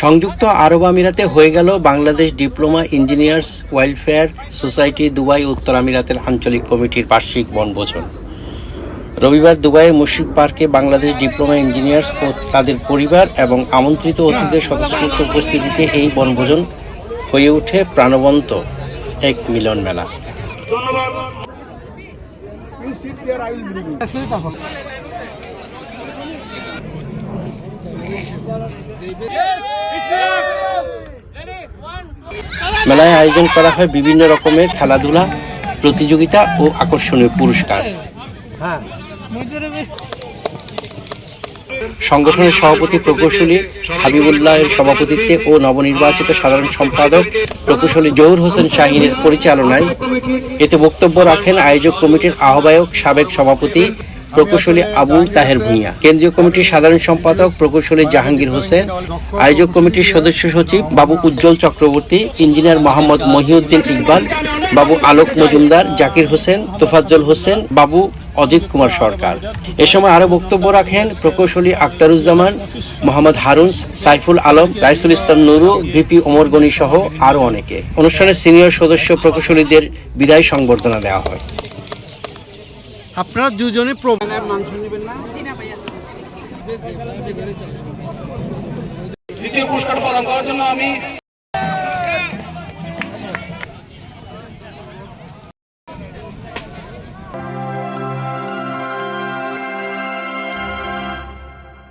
সংযুক্ত আরব আমিরাতে হয়ে গেল Bangladesh diploma engineers welfare society Dubai উত্তর আমিরাতের আঞ্চলিক কমিটির বার্ষিক বনভোজন। রবিবার দুবাইয়ের মুশিক পার্কে বাংলাদেশ ডিপ্লোমা ইঞ্জিনিয়ার্স ও তাদের পরিবার এবং আমন্ত্রিত অতিথিদের স্বতঃস্ফূর্ত উপস্থিতিতে এই বনভোজন হয়ে ওঠে প্রাণবন্ত এক মিলন মেলা। মেলায় আয়োজন করা হয় বিভিন্ন রকমের খেলাধুলা, প্রতিযোগিতা ও আকর্ষণীয় পুরস্কার। সংগঠনের সভাপতি প্রকৌশলী হাবিবুল্লাহ এর সভাপতিত্বে ও নবনির্বাচিত সাধারণ সম্পাদক প্রকৌশলী জহুর হোসেন শাহিনের পরিচালনায় এতে বক্তব্য রাখেন আয়োজক কমিটির আহ্বায়ক সাবেক সভাপতি প্রকৌশলী আবুল তাহের ভূঁইয়া। কেন্দ্রীয় কমিটির সাধারণ সম্পাদক প্রকৌশলী জাহাঙ্গীর হোসেন, আয়োজক কমিটির সদস্য সচিব বাবু উজ্জ্বল চক্রবর্তী, ইঞ্জিনিয়ার মোহাম্মদ মহিউদ্দিন ইকবাল, বাবু আলোক মজুমদার, জাকির হোসেন, তোফাজ্জল হোসেন, বাবু অজিত কুমার সরকার। এ সময় আরও বক্তব্য রাখেন প্রকৌশলী আক্তারুজ্জামান, মোহাম্মদ হারুন, সাইফুল আলম, রাইসুল ইসলাম নুরু, ভিপি ওমর গনি সহ আরও অনেকে। অনুষ্ঠানের সিনিয়র সদস্য প্রকৌশলীদের বিদায় সংবর্ধনা দেওয়া হয়। আপনারা দুজনে দ্বিতীয় পুরস্কার প্রদান করার জন্য আমি